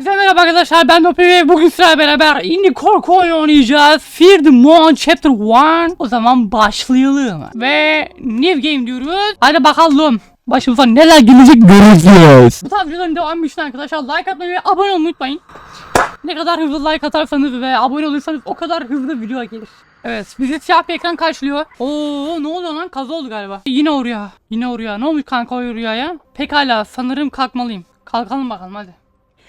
Herkese merhaba arkadaşlar ben Dopi ve bugün sizlerle beraber indie korku oyunu oynayacağız. Fear the Moon Chapter 1. O zaman başlayalım. Ve new game diyoruz. Hadi bakalım. Başımıza neler gelecek göreceğiz. Bu tarz videoların devamı için arkadaşlar like atmayı ve abone olmayı unutmayın. Ne kadar hızlı like atarsanız ve abone olursanız o kadar hızlı video gelir. Evet bizi siyah bir ekran karşılıyor. Oo ne oluyor lan kaza oldu galiba. Yine oraya. Yine oraya. Ne olmuş kanka o rüyaya? Pekala sanırım kalkmalıyım. Kalkalım bakalım hadi.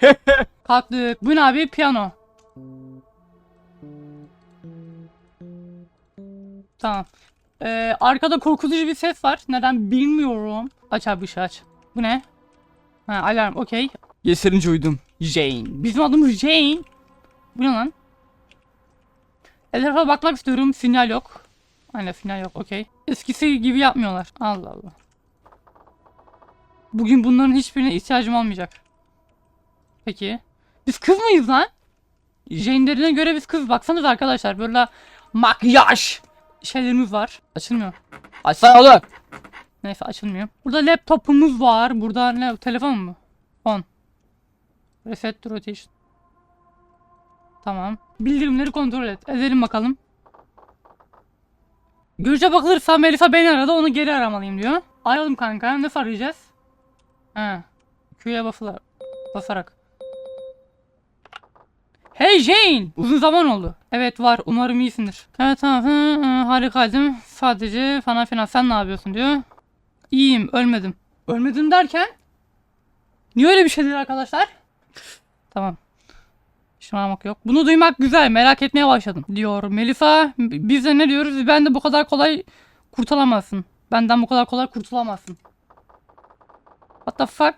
Kalktık. Bu ne abi? Piyano. Tamam. Ee, arkada korkutucu bir ses var. Neden bilmiyorum. Aç abi ışığı aç. Bu ne? Ha alarm okey. Yeterince uyudum. Jane. Bizim adımız Jane. Bu ne lan? Etrafa bakmak istiyorum. Sinyal yok. Aynen sinyal yok okey. Eskisi gibi yapmıyorlar. Allah Allah. Bugün bunların hiçbirine ihtiyacım olmayacak. Peki. Biz kız mıyız lan? Jane'lerine göre biz kız. Baksanız arkadaşlar böyle makyaj şeylerimiz var. Açılmıyor. Açsana oğlum. Neyse açılmıyor. Burada laptopumuz var. Burada ne? Telefon mu? On. Reset rotation. Tamam. Bildirimleri kontrol et. Edelim bakalım. Görüşe bakılırsa Melisa beni aradı onu geri aramalıyım diyor. Arayalım kanka. Ne arayacağız? Ha. Q'ya basılar. Basarak. Hey Jane! Uzun zaman oldu. Evet var. Umarım iyisindir. Evet tamam. Hı, hı, harikaydım. Sadece falan filan. Sen ne yapıyorsun diyor. İyiyim. Ölmedim. Ölmedim derken? Niye öyle bir şey dedi arkadaşlar? Tamam. Şımarmak yok. Bunu duymak güzel. Merak etmeye başladım. Diyor Melisa. Biz de ne diyoruz? Ben de bu kadar kolay kurtulamazsın. Benden bu kadar kolay kurtulamazsın. What the fuck?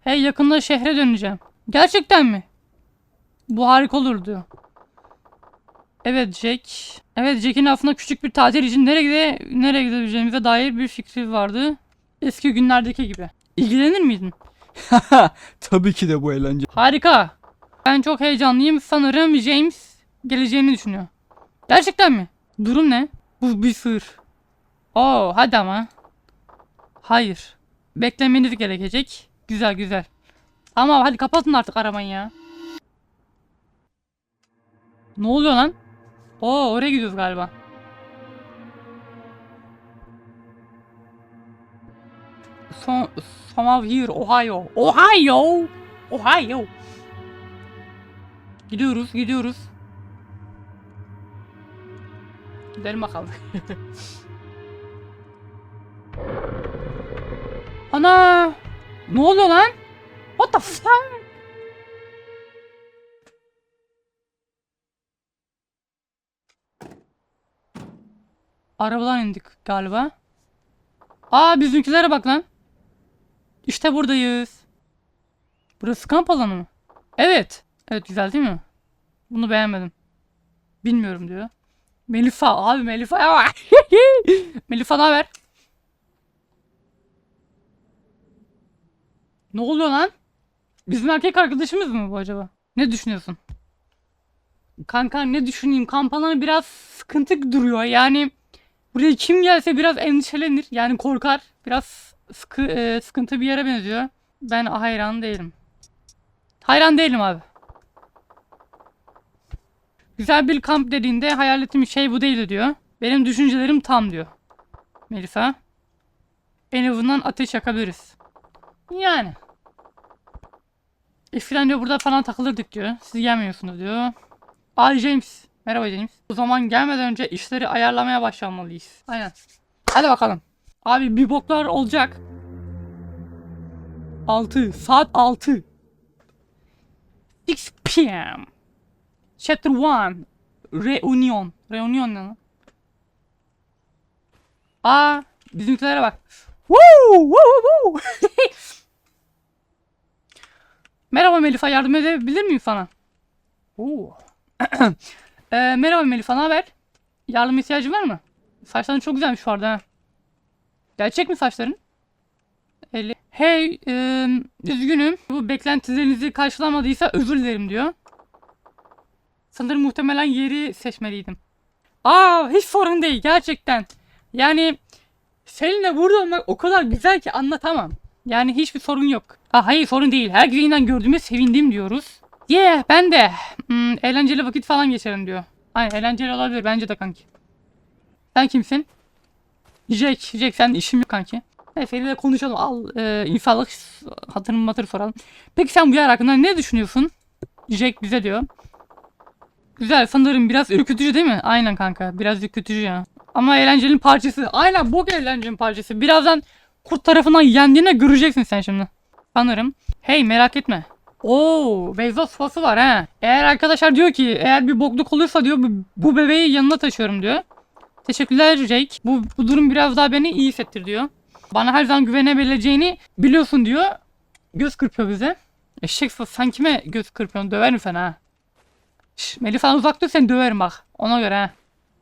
Hey yakında şehre döneceğim. Gerçekten mi? Bu harika olur diyor. Evet Jack. Evet Jack'in aslında küçük bir tatil için nereye gide nereye gidebileceğimize dair bir fikri vardı. Eski günlerdeki gibi. İlgilenir miydin? Tabii ki de bu eğlence. Harika. Ben çok heyecanlıyım. Sanırım James geleceğini düşünüyor. Gerçekten mi? Durum ne? Bu bir sır. Oo hadi ama. Hayır. Beklemeniz gerekecek. Güzel güzel. Ama hadi kapatın artık aramayı ya. Ne oluyor lan? Oo oraya gidiyoruz galiba. Some of here, Ohio. Ohio! Ohio! Gidiyoruz, gidiyoruz. Gidelim bakalım. Ana! Ne oluyor lan? What the fuck? Arabadan indik galiba. Aa bizimkilere bak lan. İşte buradayız. Burası kamp alanı mı? Evet. Evet güzel değil mi? Bunu beğenmedim. Bilmiyorum diyor. Melifa abi Melifa'ya bak. Melifa ne haber? Ne oluyor lan? Bizim erkek arkadaşımız mı bu acaba? Ne düşünüyorsun? Kanka ne düşüneyim? Kamp alanı biraz sıkıntı duruyor. Yani buraya kim gelse biraz endişelenir. Yani korkar. Biraz sıkı, e, sıkıntı bir yere benziyor. Ben hayran değilim. Hayran değilim abi. Güzel bir kamp dediğinde hayal ettiğim şey bu değildi diyor. Benim düşüncelerim tam diyor. Melisa. En azından ateş yakabiliriz. Yani. Eskiden diyor burada falan takılırdık diyor. Siz gelmiyorsunuz diyor. Ay James. Merhaba James. O zaman gelmeden önce işleri ayarlamaya başlamalıyız. Aynen. Hadi bakalım. Abi bir boklar olacak. 6 saat 6 6 p.m. Chapter 1 Reunion Reunion ne lan? Aa bizimkilere bak. Woo! Woo! Woo! merhaba Melisa yardım edebilir miyim sana? Oo. Ee, merhaba Melisa ne haber? Yardım ihtiyacın var mı? Saçların çok güzelmiş bu arada. Gerçek mi saçların? Eli. Hey, e, üzgünüm. Bu beklentilerinizi karşılamadıysa özür dilerim diyor. Sanırım muhtemelen yeri seçmeliydim. Aa, hiç sorun değil gerçekten. Yani seninle burada olmak o kadar güzel ki anlatamam. Yani hiçbir sorun yok. Ha hayır sorun değil. Herkese yeniden gördüğüme sevindim diyoruz. Yeah ben de. Hmm, eğlenceli vakit falan geçerim diyor. Aynen eğlenceli olabilir bence de kanki. Sen kimsin? Jack. Jack sen işim yok kanki. Neyse ile konuşalım. Al e, insanlık hatırını matır soralım. Peki sen bu yer hakkında ne düşünüyorsun? Jack bize diyor. Güzel sanırım biraz ürkütücü değil mi? Aynen kanka biraz ürkütücü ya. Ama eğlencenin parçası. Aynen bok eğlencenin parçası. Birazdan kurt tarafından yendiğini göreceksin sen şimdi. Sanırım. Hey merak etme. Oo, Beyzos sopası var ha. Eğer arkadaşlar diyor ki eğer bir bokluk olursa diyor bu, bebeği yanına taşıyorum diyor. Teşekkürler Jake. Bu, bu durum biraz daha beni iyi hissettir diyor. Bana her zaman güvenebileceğini biliyorsun diyor. Göz kırpıyor bize. Eşek sos, sen kime göz kırpıyorsun? Döverim seni ha. Şş, Melih falan uzak dur seni döverim bak. Ona göre ha.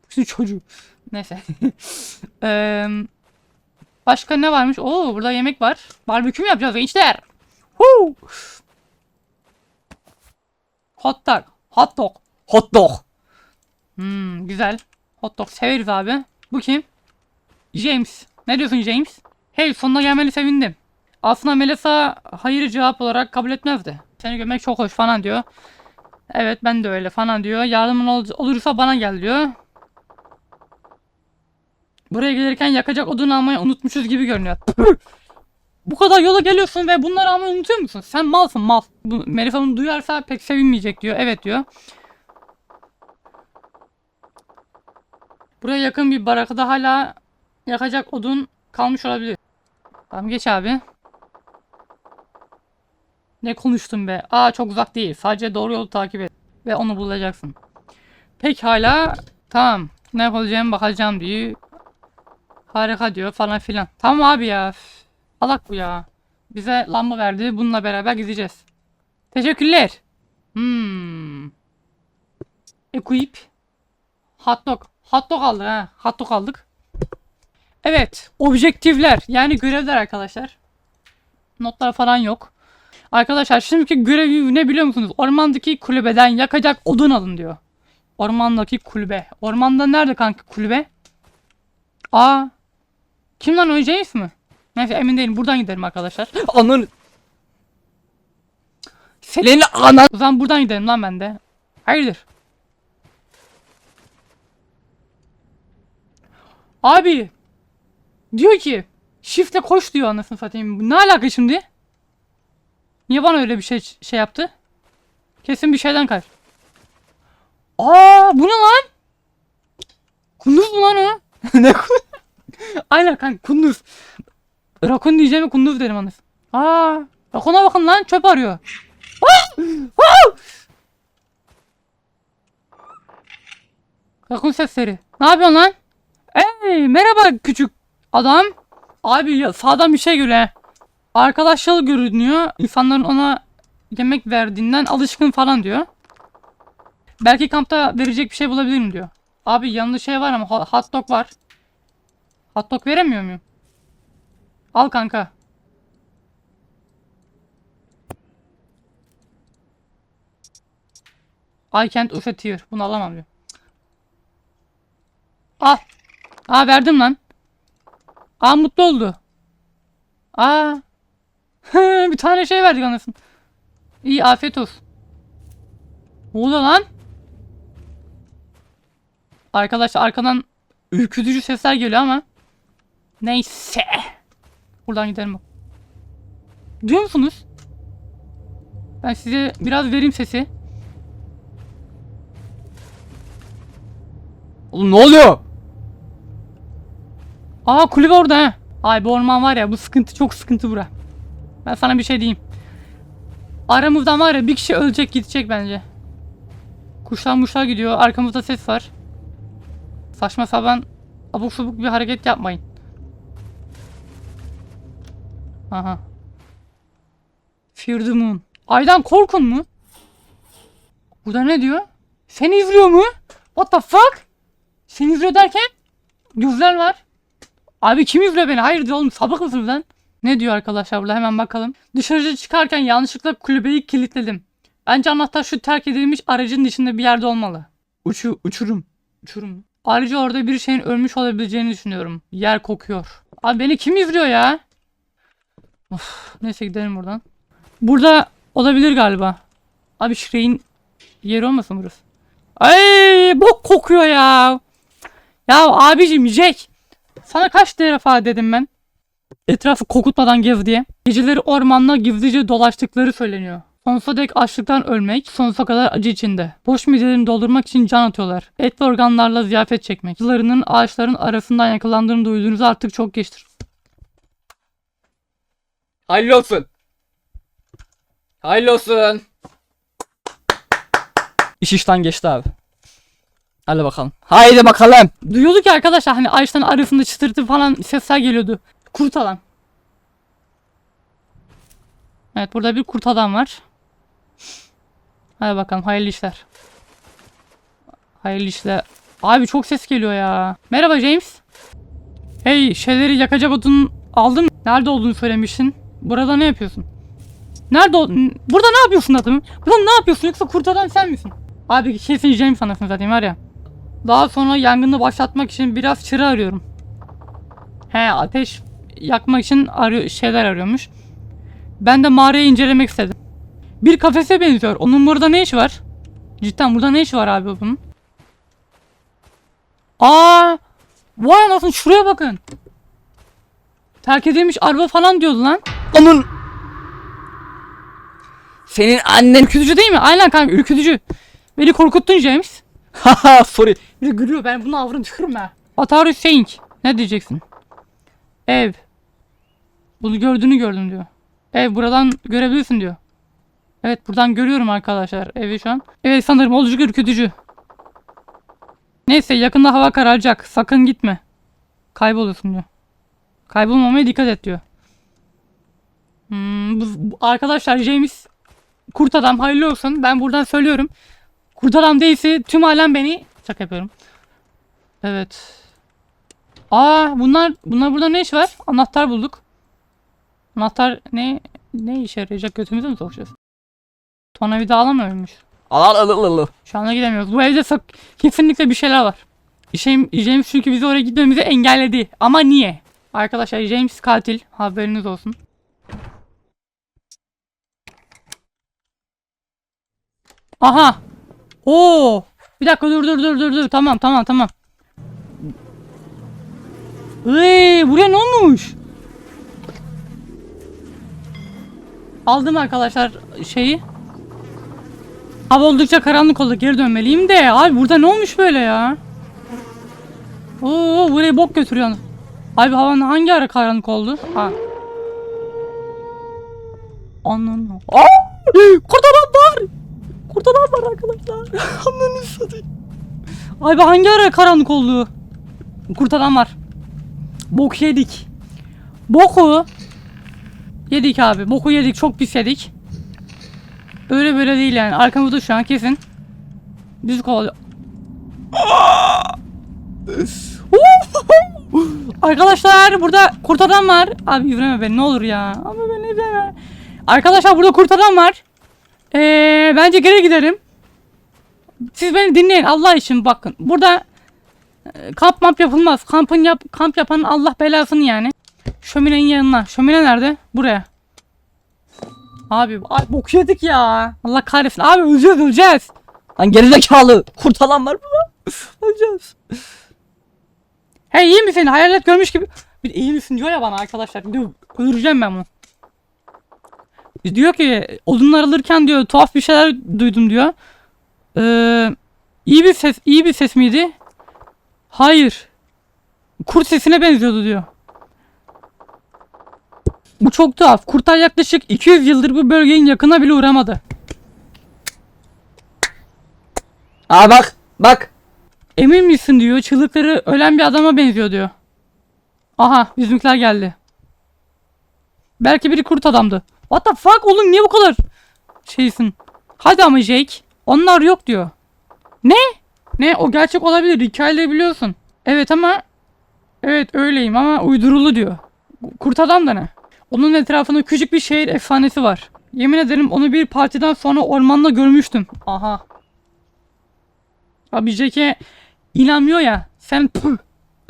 Şu çocuğu. Neyse. Eee, başka ne varmış? Oo burada yemek var. Barbekü mü yapacağız gençler? Huu. Hot dog. Hot dog. Hot dog. Hmm, güzel. Hot dog severiz abi. Bu kim? James. Ne diyorsun James? Hey sonuna gelmeni sevindim. Aslında Melissa hayır cevap olarak kabul etmezdi. Seni görmek çok hoş falan diyor. Evet ben de öyle falan diyor. Yardımın ol- olursa bana gel diyor. Buraya gelirken yakacak odun almayı unutmuşuz gibi görünüyor. Bu kadar yola geliyorsun ve bunları almayı unutuyor musun? Sen malsın mal. Bu, Melisa bunu duyarsa pek sevinmeyecek diyor. Evet diyor. Buraya yakın bir barakada hala yakacak odun kalmış olabilir. Tamam geç abi. Ne konuştun be? Aa çok uzak değil. Sadece doğru yolu takip et. Ve onu bulacaksın. Pekala. Tamam. Ne yapacağım bakacağım diyor. Harika diyor falan filan. Tamam abi ya. Salak bu ya. Bize lamba verdi. Bununla beraber gideceğiz. Teşekkürler. Hmm. Equip. Hot dog. Hot dog aldık ha. Hot dog aldık. Evet. Objektifler. Yani görevler arkadaşlar. Notlar falan yok. Arkadaşlar şimdiki görevi ne biliyor musunuz? Ormandaki kulübeden yakacak odun alın diyor. Ormandaki kulübe. Ormanda nerede kanka kulübe? Aa. Kim lan o James mi? Neyse emin değilim. Buradan gidelim arkadaşlar. Ananı. Senin anan. O zaman buradan gidelim lan ben de. Hayırdır? Abi. Diyor ki. Shift'le koş diyor anasını satayım. Ne alaka şimdi? Niye bana öyle bir şey şey yaptı? Kesin bir şeyden kaç. Aa bu ne lan? Kunduz mu lan o? ne Aynen kanka kunduz. Rakun diyeceğime kunduz derim anasını. Aa, Rakun'a bakın lan çöp arıyor. Ah! Ah! Rakun sesleri. Ne yapıyorsun lan? Ey merhaba küçük adam. Abi ya sağdan bir şey he. Arkadaşlığı görünüyor. İnsanların ona yemek verdiğinden alışkın falan diyor. Belki kampta verecek bir şey bulabilirim diyor. Abi yanında şey var ama ho- hot dog var. Hot dog veremiyor muyum? Al kanka. I can't here. Bunu alamam diyor. Al. Aa verdim lan. Aa mutlu oldu. Aa. bir tane şey verdik anasını. İyi afiyet olsun. Ne oluyor lan? Arkadaşlar arkadan ürkütücü sesler geliyor ama. Neyse. Buradan gidelim. Duyuyor musunuz? Ben size biraz vereyim sesi. Oğlum ne oluyor? Aa kulübe orada ha. Ay bu orman var ya bu sıkıntı çok sıkıntı bura. Ben sana bir şey diyeyim. Aramızdan var ya bir kişi ölecek gidecek bence. Kuşlar muşlar gidiyor. Arkamızda ses var. Saçma sapan abuk subuk bir hareket yapmayın. Aha. Fear the moon. Aydan korkun mu? Burada ne diyor? Seni izliyor mu? What the fuck? Seni izliyor derken? Gözler var. Abi kim izliyor beni? Hayırdır oğlum sabık mısınız lan? Ne diyor arkadaşlar burada hemen bakalım. Dışarıya çıkarken yanlışlıkla kulübeyi kilitledim. Bence anahtar şu terk edilmiş aracın içinde bir yerde olmalı. Uçu, uçurum. Uçurum? Ayrıca orada bir şeyin ölmüş olabileceğini düşünüyorum. Yer kokuyor. Abi beni kim izliyor ya? Of, neyse gidelim buradan. Burada olabilir galiba. Abi Shrek'in yeri olmasın burası? Ay bok kokuyor ya. Ya abicim Jack. Sana kaç defa dedim ben. Etrafı kokutmadan gez diye. Geceleri ormanda gizlice dolaştıkları söyleniyor. Sonsuza dek açlıktan ölmek, sonsuza kadar acı içinde. Boş midelerini doldurmak için can atıyorlar. Et ve organlarla ziyafet çekmek. Yıllarının ağaçların arasından yakalandığını duyduğunuz artık çok geçtir. Hayırlı olsun. Hayırlı olsun. İş işten geçti abi. Hadi bakalım. Haydi bakalım. Duyuyorduk ya arkadaşlar hani ağaçların arasında çıtırtı falan sesler geliyordu. Kurt adam. Evet burada bir kurt adam var. Hadi bakalım hayırlı işler. Hayırlı işler. Abi çok ses geliyor ya. Merhaba James. Hey şeyleri yakacak odun aldın? Nerede olduğunu söylemiştin. Burada ne yapıyorsun? Nerede N- Burada ne yapıyorsun adamım? Burada ne yapıyorsun yoksa kurt adam sen misin? Abi kesin James anasını zaten var ya. Daha sonra yangını başlatmak için biraz çıra arıyorum. He ateş yakmak için arıyor, şeyler arıyormuş. Ben de mağarayı incelemek istedim. Bir kafese benziyor. Onun burada ne işi var? Cidden burada ne işi var abi bunun? Aa! Vay anasını şuraya bakın. Terk edilmiş araba falan diyordu lan. Onun. Senin annen. Ürkütücü değil mi? Aynen kanka ürkütücü. Beni korkuttun James. Haha sorry. Bir de gülüyor ben bunu avrını çıkarım ha. Atari Saying. Ne diyeceksin? Ev. Bunu gördüğünü gördüm diyor. Ev buradan görebilirsin diyor. Evet buradan görüyorum arkadaşlar evi şu an. Evet sanırım oldukça ürkütücü. Neyse yakında hava kararacak. Sakın gitme. Kaybolursun diyor. Kaybolmamaya dikkat et diyor. Bu, arkadaşlar James kurt adam hayırlı olsun. Ben buradan söylüyorum. Kurt adam değilse tüm alem beni şaka yapıyorum. Evet. Aa bunlar bunlar burada ne iş var? Anahtar bulduk. Anahtar ne ne işe yarayacak götümüze mi sokacağız? Tornavida alamıyormuş. Al al al al, al. Şu anda gidemiyoruz. Bu evde sak kesinlikle bir şeyler var. James, James çünkü bizi oraya gitmemizi engelledi. Ama niye? Arkadaşlar James katil. Haberiniz olsun. Aha. Oo. Bir dakika dur dur dur dur dur. Tamam tamam tamam. Eee buraya ne olmuş? Aldım arkadaşlar şeyi. Hava oldukça karanlık oldu. Geri dönmeliyim de. Abi burada ne olmuş böyle ya? Oo burayı bok götürüyor. Abi havanın hangi ara karanlık oldu? Ha. Ananı. Aa! Kurt adam var. Kurt adam var arkadaşlar. Ananı satayım. Abi hangi ara karanlık oldu? Kurt adam var. Bok yedik. Boku yedik abi. Boku yedik. Çok pis yedik. Öyle böyle değil yani. Arkamızda şu an kesin. Bizi kovalıyor. Arkadaşlar burada kurt adam var. Abi yürüme beni ne olur ya. Abi beni izleme. Arkadaşlar burada kurt adam var. Ee, bence geri gidelim. Siz beni dinleyin Allah için bakın. Burada e, kamp map yapılmaz. Kampın yap kamp yapan Allah belasını yani. Şöminenin yanına. Şömine nerede? Buraya. Abi ay bok yedik ya. Allah kahretsin. Abi öleceğiz öleceğiz. Lan gerizekalı. Kurt adam var burada. Öleceğiz. Hey iyi misin? Hayalet görmüş gibi. Bir iyi misin diyor ya bana arkadaşlar. Diyor, öldüreceğim ben bunu. Diyor ki odunlar alırken diyor tuhaf bir şeyler duydum diyor. Ee, iyi bir ses iyi bir ses miydi? Hayır. Kurt sesine benziyordu diyor. Bu çok tuhaf. Kurtlar yaklaşık 200 yıldır bu bölgenin yakına bile uğramadı. Aa bak. Bak. Emin misin diyor. Çığlıkları ölen bir adama benziyor diyor. Aha bizimkiler geldi. Belki biri kurt adamdı. What the fuck oğlum niye bu kadar şeysin? Hadi ama Jake. Onlar yok diyor. Ne? Ne? O gerçek olabilir. Hikayeleri biliyorsun. Evet ama Evet öyleyim ama uydurulu diyor. Kurt adam da ne? Onun etrafında küçük bir şehir efsanesi var. Yemin ederim onu bir partiden sonra ormanda görmüştüm. Aha. Abi Jack'e inanmıyor ya. Sen püh,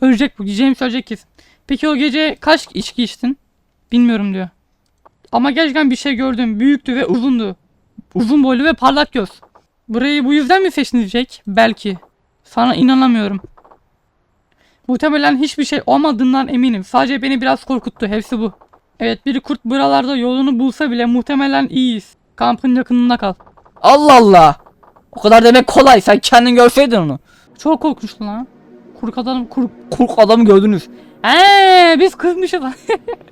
ölecek bu. James ölecek kesin. Peki o gece kaç içki içtin? Bilmiyorum diyor. Ama gerçekten bir şey gördüm. Büyüktü ve uzundu. Uzun boylu ve parlak göz. Burayı bu yüzden mi Jack? Belki. Sana inanamıyorum. Muhtemelen hiçbir şey olmadığından eminim. Sadece beni biraz korkuttu. Hepsi bu. Evet bir kurt buralarda yolunu bulsa bile muhtemelen iyiyiz. Kampın yakınında kal. Allah Allah. O kadar demek kolay. Sen kendin görseydin onu. Çok korkmuştu lan. Kuruk adam kuruk. Kurk adamı gördünüz. Eee biz kızmışız lan.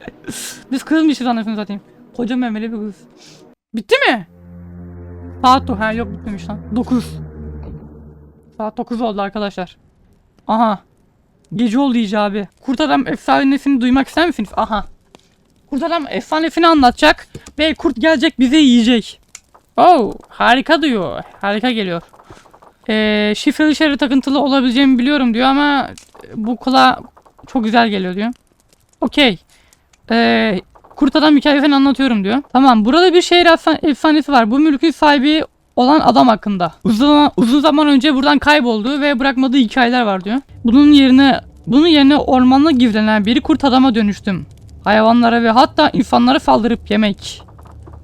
biz kızmışız anasını satayım. Koca memeli bir kız. Bitti mi? Saat do ha yok bitmemiş lan. 9. Saat 9 oldu arkadaşlar. Aha. Gece oldu iyice abi. Kurt adam efsanesini duymak ister misiniz? Aha. Kurt adam efsanesini anlatacak ve kurt gelecek bizi yiyecek. Oh harika diyor. Harika geliyor. Ee, şifreli şehre takıntılı olabileceğimi biliyorum diyor ama bu kulağa çok güzel geliyor diyor. Okey. Ee, kurt adam hikayesini anlatıyorum diyor. Tamam burada bir şehir efsan- efsanesi var. Bu mülkün sahibi olan adam hakkında. Uzun, uzun zaman önce buradan kayboldu ve bırakmadığı hikayeler var diyor. Bunun yerine bunun yerine ormanla gizlenen bir kurt adama dönüştüm. Hayvanlara ve hatta insanlara saldırıp yemek.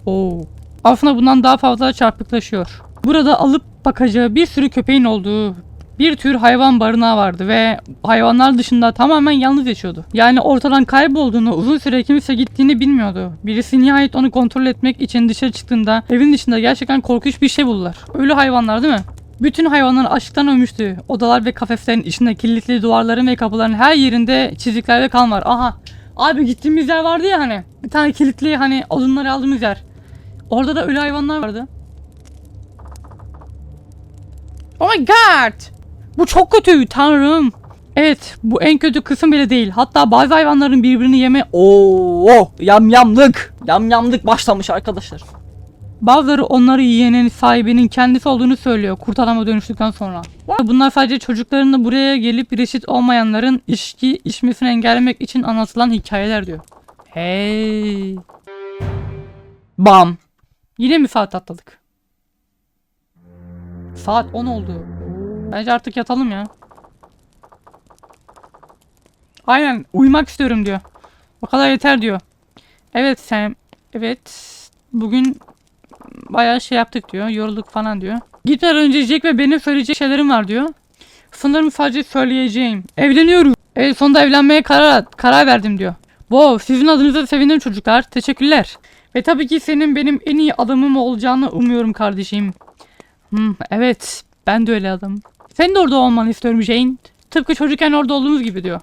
Oo. Aslında bundan daha fazla çarpıklaşıyor. Burada alıp bakacağı bir sürü köpeğin olduğu bir tür hayvan barınağı vardı ve hayvanlar dışında tamamen yalnız yaşıyordu. Yani ortadan kaybolduğunu, uzun süre kimse gittiğini bilmiyordu. Birisi nihayet onu kontrol etmek için dışarı çıktığında evin dışında gerçekten korkunç bir şey buldular. Ölü hayvanlar değil mi? Bütün hayvanlar açlıktan ölmüştü. Odalar ve kafeslerin içinde kilitli duvarların ve kapıların her yerinde çizikler ve kan var. Aha. Abi gittiğimiz yer vardı ya hani. Bir tane kilitli hani odunları aldığımız yer. Orada da ölü hayvanlar vardı. Oh my god! Bu çok kötü tanrım. Evet bu en kötü kısım bile değil. Hatta bazı hayvanların birbirini yeme Oo, yamyamlık. Yamyamlık başlamış arkadaşlar. bazıları onları yiyenin sahibinin kendisi olduğunu söylüyor kurt adama dönüştükten sonra. Bunlar sadece çocuklarının buraya gelip reşit olmayanların içki içmesini engellemek için anlatılan hikayeler diyor. Hey. Bam. Yine mi saat atladık? Saat 10 oldu. Bence artık yatalım ya. Aynen uyumak istiyorum diyor. O kadar yeter diyor. Evet Sam. Evet. Bugün bayağı şey yaptık diyor. Yorulduk falan diyor. Gitmeden önce Jack ve benim söyleyecek şeylerim var diyor. Sanırım sadece söyleyeceğim. Evleniyoruz. Evet sonunda evlenmeye karar, karar verdim diyor. Wow sizin adınıza sevindim çocuklar. Teşekkürler. Ve tabii ki senin benim en iyi adamım olacağını umuyorum kardeşim. Hmm, evet ben de öyle adamım. Sen de orada olmanı istiyorum Jane. Tıpkı çocukken orada olduğumuz gibi diyor.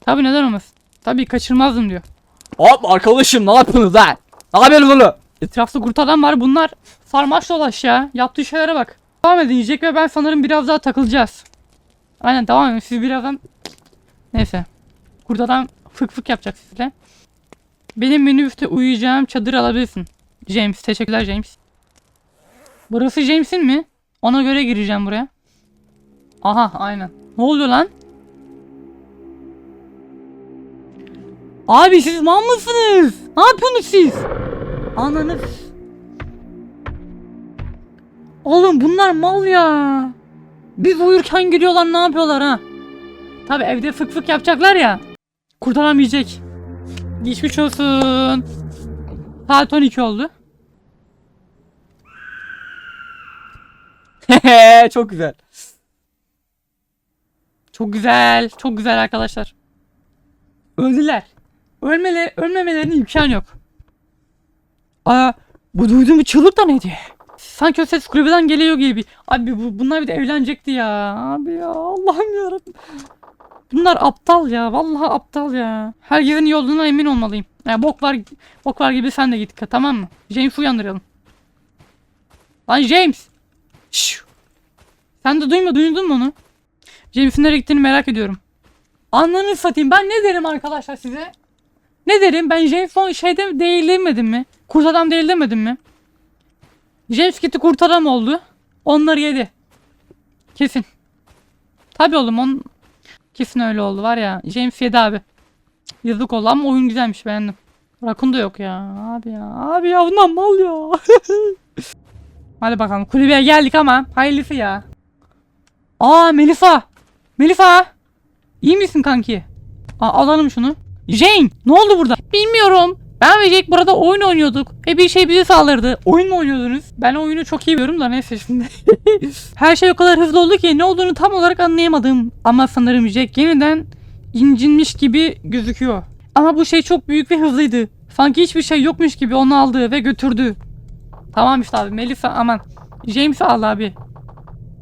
Tabii neden olmasın. Tabii kaçırmazdım diyor. Hop arkadaşım ne yapıyorsunuz lan? Ne yapıyorsunuz oğlum? Etrafta kurt adam var bunlar. Sarmaş dolaş ya. Yaptığı şeylere bak. Devam edin Jack ve ben sanırım biraz daha takılacağız. Aynen devam edin siz birazdan. Neyse. Kurt adam fık fık yapacak sizle. Benim minibüste uyuyacağım çadır alabilirsin. James teşekkürler James. Burası James'in mi? Ona göre gireceğim buraya. Aha aynen. Ne oluyor lan? Abi siz mal mısınız? Ne yapıyorsunuz siz? Ananız. Oğlum bunlar mal ya. Biz uyurken giriyorlar ne yapıyorlar ha? Tabi evde fık fık yapacaklar ya. Kurtaramayacak. Geçmiş olsun. Saat 12 oldu. Çok güzel. Çok güzel. Çok güzel arkadaşlar. Öldüler. Ölmele, ölmemelerine imkan yok. Aa, bu duyduğum çığlık da neydi? Sanki o ses kulübeden geliyor gibi. Abi bu, bunlar bir de evlenecekti ya. Abi ya Allah'ım yarabbim. Bunlar aptal ya. Vallahi aptal ya. Herkesin iyi olduğuna emin olmalıyım. Ya bok var bok var gibi sen de git tamam mı? James'i uyandıralım. Lan James. Şşş. Sen de duyma duydun mu onu? James'in nereye gittiğini merak ediyorum. Ananı satayım. Ben ne derim arkadaşlar size? Ne derim? Ben James Bond şeyde değil mi? Kurt adam değil mi? James gitti kurt adam oldu. Onları yedi. Kesin. Tabii oğlum on kesin öyle oldu var ya. James yedi abi. Yazık oldu ama oyun güzelmiş beğendim. Rakun da yok ya. Abi ya. Abi ya bundan mal ya. Hadi bakalım kulübeye geldik ama hayırlısı ya. Aa Melisa. Melisa. İyi misin kanki? Aa, alalım şunu. Jane ne oldu burada? Bilmiyorum. Ben ve Jake burada oyun oynuyorduk. Ve bir şey bizi saldırdı. Oyun mu oynuyordunuz? Ben oyunu çok iyi biliyorum da neyse şimdi. Her şey o kadar hızlı oldu ki ne olduğunu tam olarak anlayamadım. Ama sanırım Jake yeniden incinmiş gibi gözüküyor. Ama bu şey çok büyük ve hızlıydı. Sanki hiçbir şey yokmuş gibi onu aldı ve götürdü. Tamam işte abi Melisa aman. James aldı abi.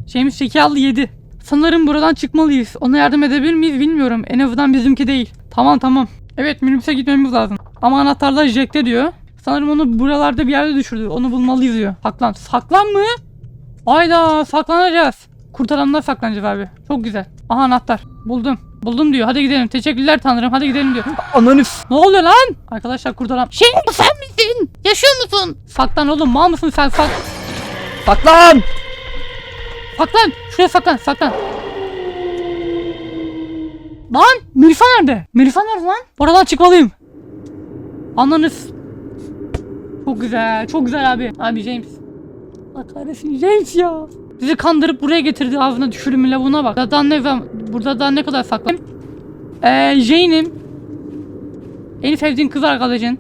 James Jake'i aldı yedi. Sanırım buradan çıkmalıyız. Ona yardım edebilir miyiz bilmiyorum. En azından bizimki değil. Tamam tamam. Evet minibüse gitmemiz lazım. Ama anahtarlar Jack'te diyor. Sanırım onu buralarda bir yerde düşürdü. Onu bulmalıyız diyor. Saklan. Saklan mı? Ayda saklanacağız. Kurtaranlar saklanacağız abi. Çok güzel. Aha anahtar. Buldum. Buldum diyor. Hadi gidelim. Teşekkürler tanrım. Hadi gidelim diyor. Ananı Ne oluyor lan? Arkadaşlar kurtaran. Şey bu sen misin? Yaşıyor musun? Saklan oğlum. Mal mısın sen? Sak Saklan! saklan. Şuraya saklan. Saklan. Lan Melisa nerede? Melisa nerede lan? Oradan çıkmalıyım. Ananız. Çok güzel. Çok güzel abi. Abi James. Allah kahretsin James ya. Bizi kandırıp buraya getirdi ağzına düşürümün lavuğuna bak. Daha ne, burada daha ne kadar saklan. Eee Jane'im. En sevdiğin kız arkadaşın.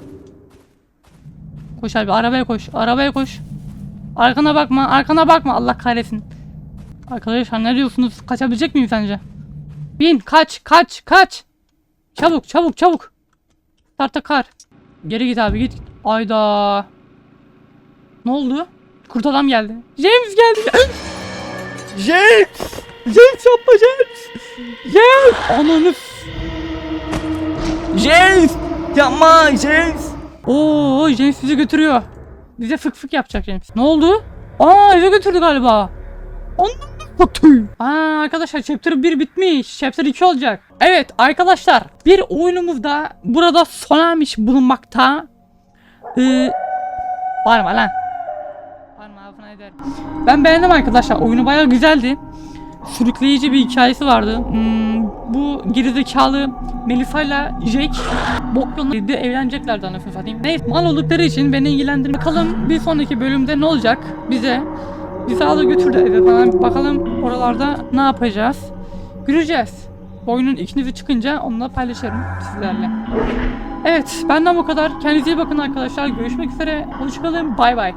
Koş abi arabaya koş. Arabaya koş. Arkana bakma. Arkana bakma. Allah kahretsin. Arkadaşlar ne diyorsunuz? Kaçabilecek miyim sence? Bin kaç kaç kaç. Çabuk çabuk çabuk. Starta kar. Geri git abi git. Ayda. Ne oldu? Kurt adam geldi. James geldi. James! James yapma James. James. Ananı. James! Yapma James! Oo James bizi götürüyor. Bize fık fık yapacak James. Ne oldu? Aa eve götürdü galiba. Anladım. Aa arkadaşlar chapter 1 bitmiş. Chapter 2 olacak. Evet arkadaşlar bir oyunumuz da burada sona ermiş bulunmakta. Ee, bağırma lan. Ben beğendim arkadaşlar. Oyunu bayağı güzeldi. Sürükleyici bir hikayesi vardı. Hmm, bu gerizekalı Melisa ile Jake bok yolunda evleneceklerdi anasını satayım. Neyse mal oldukları için beni ilgilendirme. Bakalım bir sonraki bölümde ne olacak bize. Bizi alır götürdü eve falan. Bakalım oralarda ne yapacağız. Göreceğiz. Oyunun ikincisi çıkınca onunla paylaşırım sizlerle. Evet benden bu kadar. Kendinize iyi bakın arkadaşlar. Görüşmek üzere. Hoşçakalın. Bay bay.